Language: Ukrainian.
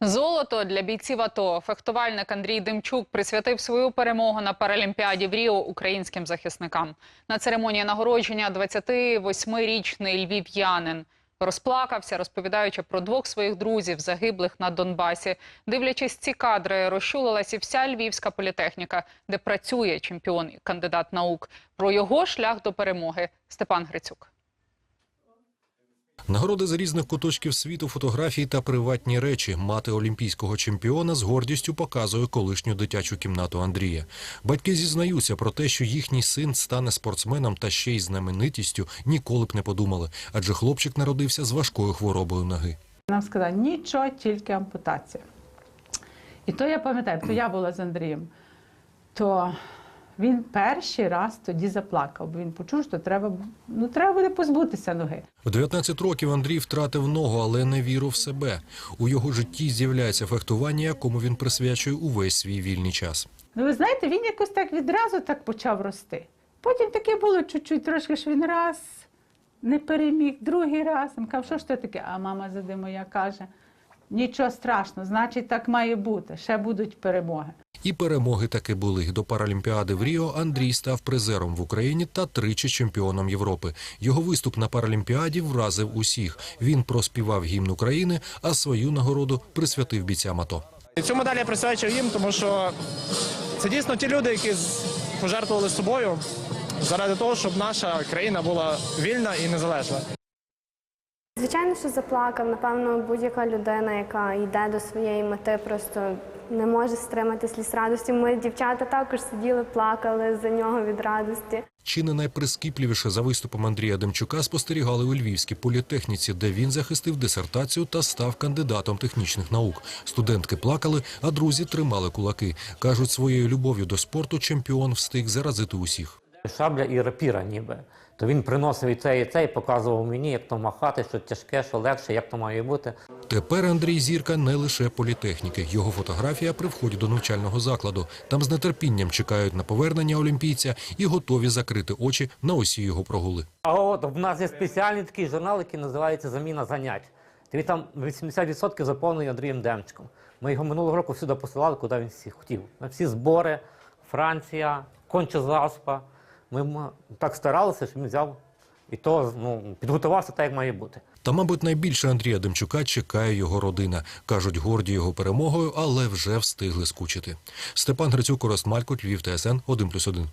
Золото для бійців АТО. Фехтувальник Андрій Демчук присвятив свою перемогу на Паралімпіаді в Ріо українським захисникам. На церемонії нагородження 28-річний львів'янин розплакався, розповідаючи про двох своїх друзів, загиблих на Донбасі. Дивлячись ці кадри, розчулилась і вся львівська політехніка, де працює чемпіон і кандидат наук. Про його шлях до перемоги Степан Грицюк. Нагороди з різних куточків світу, фотографії та приватні речі. Мати олімпійського чемпіона з гордістю показує колишню дитячу кімнату Андрія. Батьки зізнаються про те, що їхній син стане спортсменом та ще й знаменитістю, ніколи б не подумали, адже хлопчик народився з важкою хворобою ноги. Нам сказали, нічого, тільки ампутація. І то я пам'ятаю, то я була з Андрієм, то він перший раз тоді заплакав, бо він почув, що треба, ну, треба буде позбутися ноги. В 19 років Андрій втратив ногу, але не віру в себе. У його житті з'являється фехтування, якому він присвячує увесь свій вільний час. Ну, ви знаєте, він якось так відразу так почав рости. Потім таке було чуть-чуть, трошки ж він раз не переміг, другий раз. Він каже, що ж це таке? А мама зади моя каже: нічого страшного, значить, так має бути. Ще будуть перемоги. І перемоги таки були. До Паралімпіади в Ріо Андрій став призером в Україні та тричі чемпіоном Європи. Його виступ на Паралімпіаді вразив усіх. Він проспівав гімн України, а свою нагороду присвятив бійцям АТО. Цю медаль я присвячив їм, тому що це дійсно ті люди, які пожертвували собою заради того, щоб наша країна була вільна і незалежна. Звичайно, що заплакав. Напевно, будь-яка людина, яка йде до своєї мети, просто не може стримати сліз радості. Ми, дівчата, також сиділи, плакали за нього від радості. Чи не найприскіпливіше за виступом Андрія Демчука спостерігали у Львівській політехніці, де він захистив дисертацію та став кандидатом технічних наук. Студентки плакали, а друзі тримали кулаки. кажуть, своєю любов'ю до спорту чемпіон встиг заразити усіх. Шабля і рапіра ніби. То він приносив і це, і це, і показував мені, як то махати, що тяжке, що легше, як то має бути. Тепер Андрій Зірка не лише політехніки. Його фотографія при вході до навчального закладу. Там з нетерпінням чекають на повернення олімпійця і готові закрити очі на усі його прогули. А от в нас є спеціальний такий журнал, який називається Заміна занять. Він там 80% заповнений Андрієм Демчиком. Ми його минулого року всюди посилали, куди він всі хотів. На всі збори, Франція, конча заспа. Ми так старалися, що він взяв і то ну, підготувався так, як має бути. Та, мабуть, найбільше Андрія Демчука чекає його родина. Кажуть, горді його перемогою, але вже встигли скучити. Степан Грицюк, Корост Малькут, Львів, ТСН 1+,1.